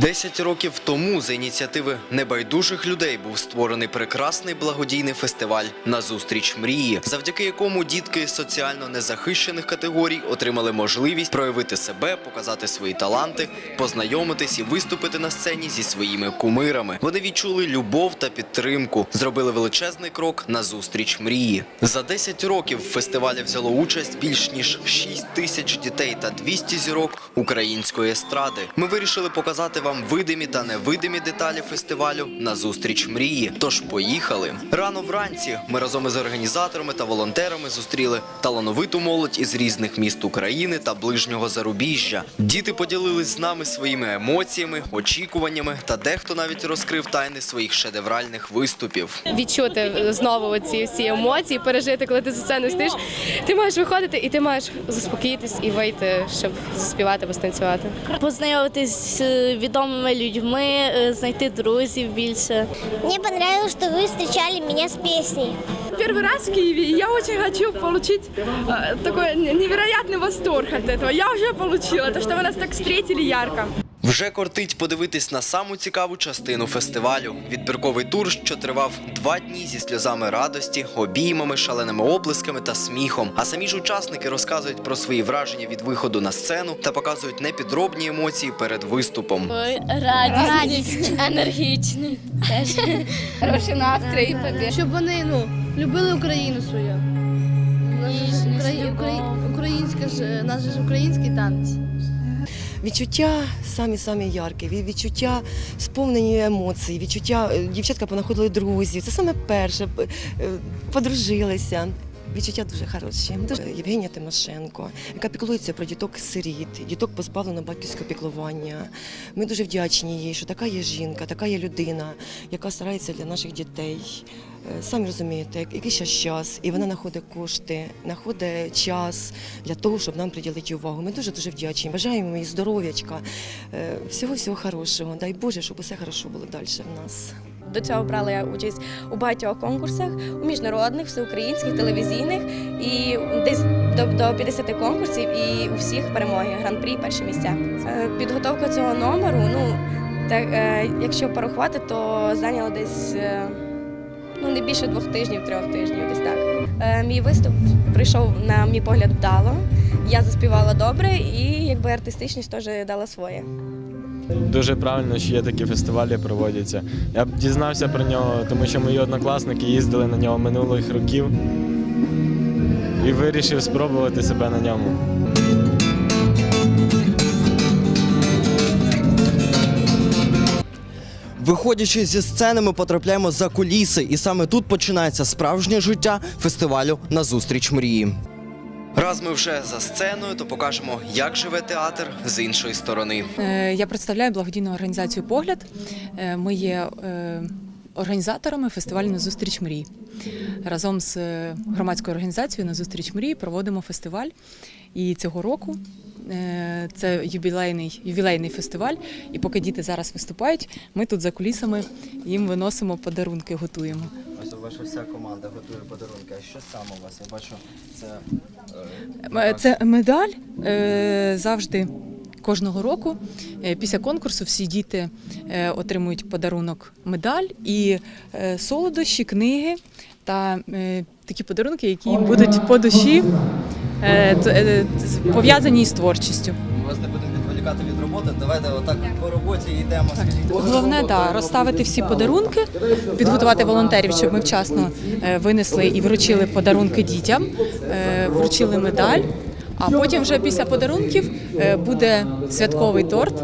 Десять років тому за ініціативи небайдужих людей був створений прекрасний благодійний фестиваль Назустріч мрії, завдяки якому дітки соціально незахищених категорій отримали можливість проявити себе, показати свої таланти, познайомитись і виступити на сцені зі своїми кумирами. Вони відчули любов та підтримку, зробили величезний крок назустріч мрії. За 10 років в фестивалі взяло участь більш ніж 6 тисяч дітей та 200 зірок української естради. Ми вирішили показати вам видимі та невидимі деталі фестивалю назустріч мрії. Тож поїхали. Рано вранці ми разом із організаторами та волонтерами зустріли талановиту молодь із різних міст України та ближнього зарубіжжя. Діти поділились з нами своїми емоціями, очікуваннями та дехто навіть розкрив тайни своїх шедевральних виступів. відчути знову ці всі емоції, пережити, коли ти за сцену стоїш. Ти маєш виходити і ти маєш заспокоїтись і вийти, щоб заспівати, постанцювати. познайомитись з відомими людьми, е, знайти друзів більше. Мне понравилось, что вы встречали меня с песней. Первый раз в Киеве, и я очень хочу получить э, такой не- невероятный восторг от этого. Я уже получила, то, что вы нас так встретили ярко. Вже кортить подивитись на саму цікаву частину фестивалю. Відбірковий тур, що тривав два дні зі сльозами радості, обіймами, шаленими оплесками та сміхом. А самі ж учасники розказують про свої враження від виходу на сцену та показують непідробні емоції перед виступом. Ой, радість, енергічний. Теж. Хороший настрій, щоб вони ну любили Україну свою. Українська ж у нас же ж український танець. Відчуття самі самі яркі, відчуття сповнені емоцій, відчуття е, дівчатка понаходили друзів. Це саме перше, е, подружилися. Відчуття дуже хороші. Євгенія Тимошенко, яка піклується про діток сиріт, діток позбавлено батьківського піклування. Ми дуже вдячні їй, що така є жінка, така є людина, яка старається для наших дітей. Е, Самі розумієте, як- який зараз час, і вона знаходить кошти, знаходить час для того, щоб нам приділити увагу. Ми дуже дуже вдячні. Бажаємо їй здоров'ячка, е, всього всього хорошого. Дай Боже, щоб усе хорошо було далі в нас. До цього брала я участь у багатьох конкурсах, у міжнародних, всеукраїнських, телевізійних і десь до, до 50 конкурсів і у всіх перемоги, гран-прі, перші місця. Е, Підготовка цього номеру, ну так, е, якщо порахувати, то зайняло десь е, ну, не більше двох тижнів, трьох тижнів, десь так. Мій виступ прийшов, на мій погляд, вдало. Я заспівала добре і якби артистичність теж дала своє. Дуже правильно, що є такі фестивалі проводяться. Я б дізнався про нього, тому що мої однокласники їздили на нього минулих років і вирішив спробувати себе на ньому. Виходячи зі сцени, ми потрапляємо за куліси, і саме тут починається справжнє життя фестивалю Назустріч мрії. Раз ми вже за сценою, то покажемо, як живе театр з іншої сторони. Е, Я представляю благодійну організацію Погляд. Е, Ми є е, організаторами фестивалю на зустріч мрій. Разом з громадською організацією на зустріч мрій проводимо фестиваль. І цього року це ювілейний, ювілейний фестиваль. І поки діти зараз виступають, ми тут за кулісами їм виносимо подарунки, готуємо. Ваша вся команда готує подарунки. А що саме у вас? Я бачу, це Е, Це медаль е, завжди. Кожного року е, після конкурсу всі діти е, отримують подарунок медаль і е, солодощі, книги та е, такі подарунки, які будуть по душі е, е, з- пов'язані із творчістю. Відволікати від роботи. Давайте отак по роботі йдемо. Скажіть, Головне да, розставити всі подарунки, підготувати волонтерів, щоб ми вчасно е, винесли і вручили подарунки дітям, е, вручили медаль. А потім вже після подарунків е, буде святковий торт,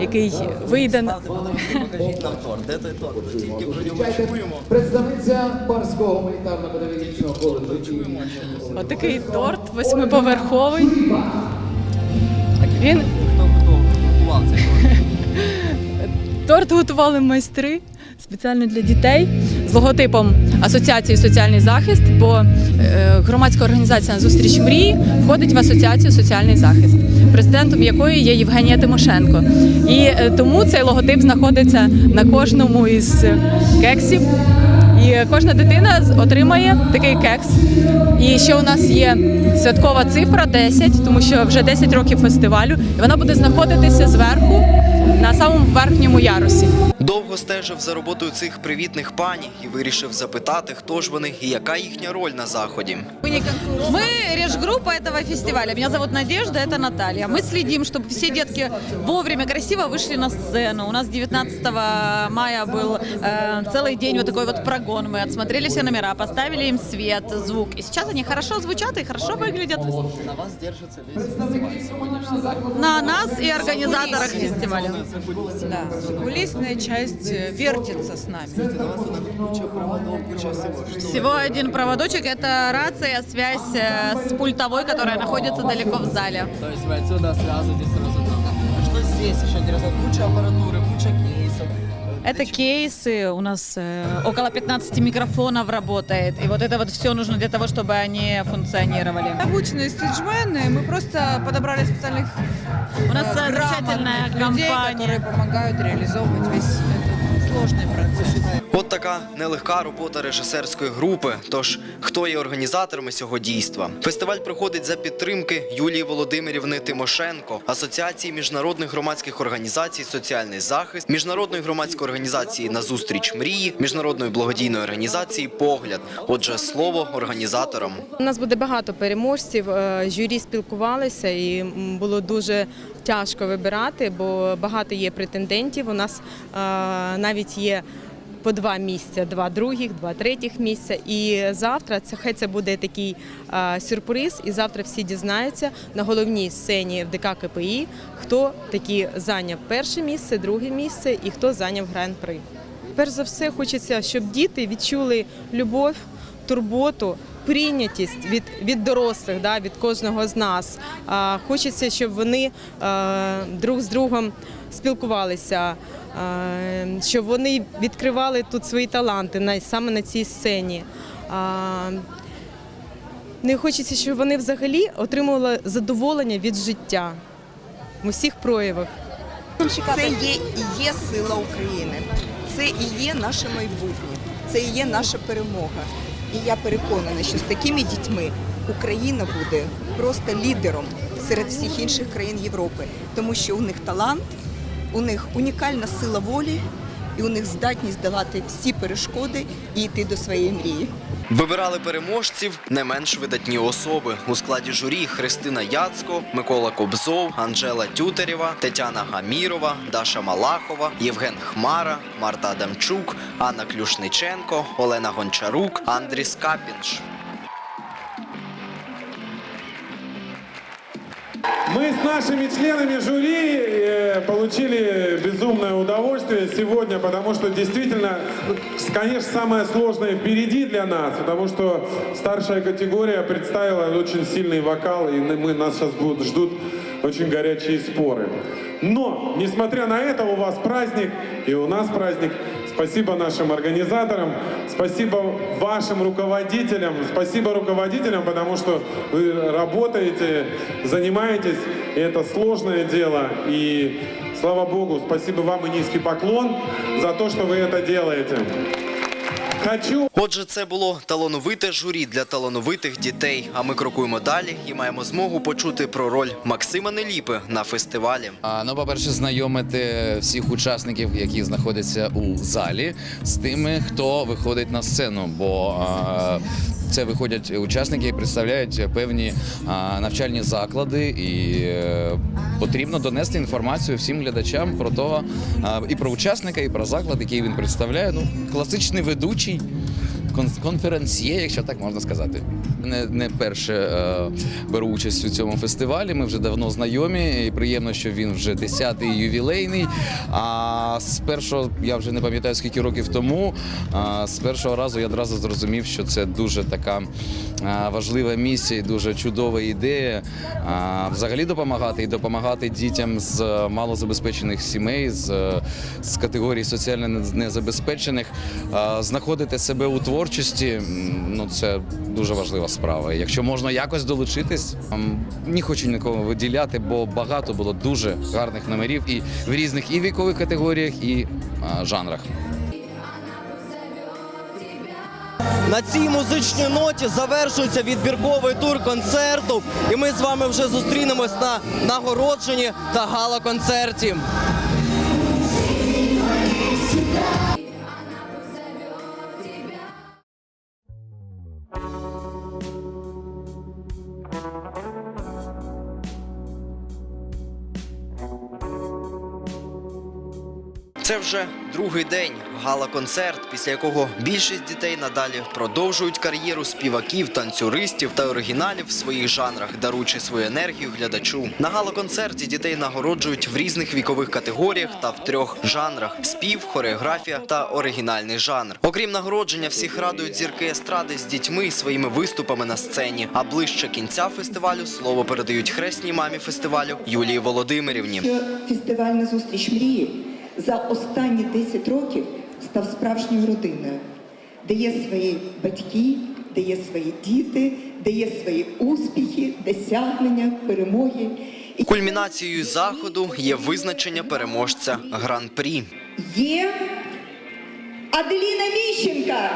який вийде на покажіть нам торт. Де той торт? Тільки про нього чуємо. Представниця Барського гуманітарно-педагогічного коледжу. отакий торт восьмиповерховий. Він готував цей торт? Торт готували майстри спеціально для дітей з логотипом Асоціації соціальний захист, бо е, громадська організація зустріч мрії входить в асоціацію соціальний захист, президентом якої є Євгенія Тимошенко. І е, тому цей логотип знаходиться на кожному із кексів. Кожна дитина отримає такий кекс. І ще у нас є святкова цифра 10, тому що вже 10 років фестивалю, і вона буде знаходитися зверху на самому верхньому ярусі. Довго стежив за роботою цих привітних пані і вирішив запитати, хто ж вони і яка їхня роль на заході. Мы режгруппа этого фестиваля. Меня зовут Надежда, это Наталья. Мы следим, чтобы все детки вовремя красиво вышли на сцену. У нас 19 мая был э, целый день вот такой вот прогон. Мы отсмотрели все номера, поставили им свет, звук. И сейчас они хорошо звучат и хорошо выглядят. На вас держиться весь фестиваль сьогоднішній На нас и организаторах фестиваля. Да, кулисная часть э, вертится с нами. Куча проводов, куча всього. Всего один проводочек – это рация, связь э, с пультовой, которая находится далеко в зале. То есть вы отсюда связываетесь сразу там. Что здесь еще интересно? Куча аппаратуры, куча кейсов. Это кейсы, у нас э, около 15 микрофонов работает, и вот это вот все нужно для того, чтобы они функционировали. Обученные стиджмены, мы просто подобрали специальных У нас э, замечательная грамотных людей, компания. которые помогают реализовывать весь этот сложный процесс. От така нелегка робота режисерської групи. Тож хто є організаторами цього дійства? Фестиваль проходить за підтримки Юлії Володимирівни Тимошенко, Асоціації міжнародних громадських організацій Соціальний захист, міжнародної громадської організації Назустріч мрії, міжнародної благодійної організації Погляд. Отже, слово організаторам. У нас буде багато переможців. е, Журі спілкувалися і було дуже тяжко вибирати, бо багато є претендентів. У нас е, навіть є по два місця, два других, два третіх місця. І завтра це хай це буде такий а, сюрприз. І завтра всі дізнаються на головній сцені в ДК КПІ, хто таки зайняв перше місце, друге місце і хто зайняв гран-при. Перш за все, хочеться, щоб діти відчули любов, турботу, прийнятість від, від дорослих, да, від кожного з нас. Хочеться, щоб вони е, друг з другом спілкувалися, е, щоб вони відкривали тут свої таланти саме на цій сцені. Не хочеться, щоб вони взагалі отримували задоволення від життя в усіх проявах. Це є є сила України, це і є наше майбутнє, це і є наша перемога. І я переконана, що з такими дітьми Україна буде просто лідером серед всіх інших країн Європи, тому що у них талант, у них унікальна сила волі, і у них здатність долати всі перешкоди і йти до своєї мрії. Вибирали переможців не менш видатні особи у складі журі Христина Яцко, Микола Кобзов, Анжела Тютерєва, Тетяна Гамірова, Даша Малахова, Євген Хмара, Марта Адамчук, Анна Клюшниченко, Олена Гончарук, Андріс Капінш. Мы с нашими членами жюри э, получили безумное удовольствие сегодня, потому что действительно, конечно, самое сложное впереди для нас, потому что старшая категория представила очень сильный вокал, и мы, нас сейчас будут, ждут очень горячие споры. Но, несмотря на это, у вас праздник, и у нас праздник. Спасибо нашим организаторам, спасибо вашим руководителям, спасибо руководителям, потому что вы работаете, занимаетесь, и это сложное дело. И слава Богу, спасибо вам и низкий поклон за то, что вы это делаете. Хочу Отже, це було талановите журі для талановитих дітей. А ми крокуємо далі і маємо змогу почути про роль Максима Неліпи на фестивалі. А, Ну, по-перше, знайомити всіх учасників, які знаходяться у залі, з тими, хто виходить на сцену. Бо а, це виходять учасники, і представляють певні навчальні заклади, і е, потрібно донести інформацію всім глядачам про того і про учасника, і про заклад, який він представляє. Ну, класичний ведучий. Кон- Конференсьє, якщо так можна сказати, не, не перше е, беру участь у цьому фестивалі. Ми вже давно знайомі. І приємно, що він вже 10-й ювілейний. А з першого я вже не пам'ятаю скільки років тому. А з першого разу я одразу зрозумів, що це дуже така а, важлива місія, і дуже чудова ідея. А, взагалі допомагати і допомагати дітям з малозабезпечених сімей, з, з категорії соціально незабезпечених, а, знаходити себе у творчості. М, Ну це дуже важлива справа. Якщо можна якось долучитись, м, не хочу нікого виділяти, бо багато було дуже гарних номерів і в різних і вікових категоріях, і а, жанрах. На цій музичній ноті завершується відбірковий тур концерту, і ми з вами вже зустрінемось на нагородженні та гала-концерті. Це вже другий день гала-концерт, після якого більшість дітей надалі продовжують кар'єру співаків, танцюристів та оригіналів в своїх жанрах, даруючи свою енергію глядачу. На гала-концерті дітей нагороджують в різних вікових категоріях та в трьох жанрах: спів, хореографія та оригінальний жанр. Окрім нагородження, всіх радують зірки естради з дітьми своїми виступами на сцені. А ближче кінця фестивалю слово передають хресній мамі фестивалю Юлії Володимирівні. що фестиваль на зустріч мрії за останні 10 років став справжньою родиною, де є свої батьки, де є свої діти, де є свої успіхи, досягнення, перемоги. Кульмінацією заходу є визначення переможця гран-прі. Є Аделіна Міщенка.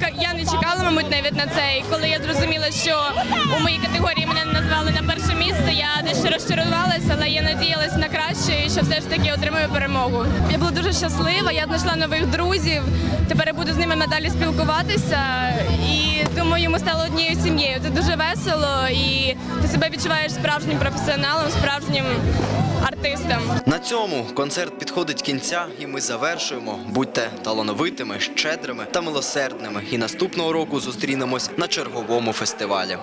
Я не чекала, мабуть, навіть на це. І коли я зрозуміла, що у моїй категорії мене назвали на перше місце, я дещо розчарувалася, але я надіялась на краще і що все ж таки отримаю перемогу. Я була дуже щаслива. Я знайшла нових друзів. Тепер я буду з ними надалі спілкуватися. І думаю, ми стали однією сім'єю. Це дуже весело, і ти себе відчуваєш справжнім професіоналом, справжнім артистом. На цьому концерт підходить кінця, і ми завершуємо. Будьте талановитими, щедрими та милосердними. І наступного року зустрінемось на черговому фестивалі.